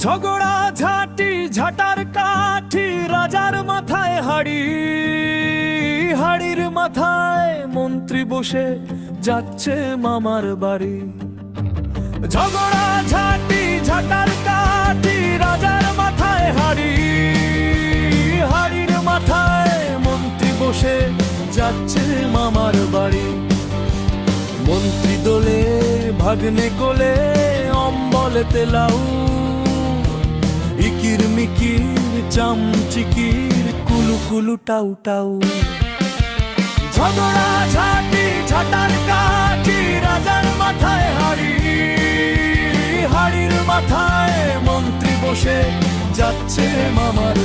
ঝগড়া, ঝাঁটি, ঝাটার কাঠি রাজার মাথায় হাড়ি। হাড়ির মাথায় মন্ত্রী বসে যাচ্ছে মামার বাড়ি। ঝগড়া, ঝাঁটি, ঝাটার কাঠি রাজার মাথায় হাড়ি। হাড়ির মাথায় মন্ত্রী বসে যাচ্ছে মামার বাড়ি। মন্ত্রী দোলে, ভাগ্নে কোলে অম্বলেতে লাউ চামচিকির কুলু কুলু টাউ টাউ। ঝগড়া, ঝাঁটি, ঝাটার কাটি রাজার মাথায় হাড়ি। হাড়ির মাথায় মন্ত্রী বসে যাচ্ছে মামার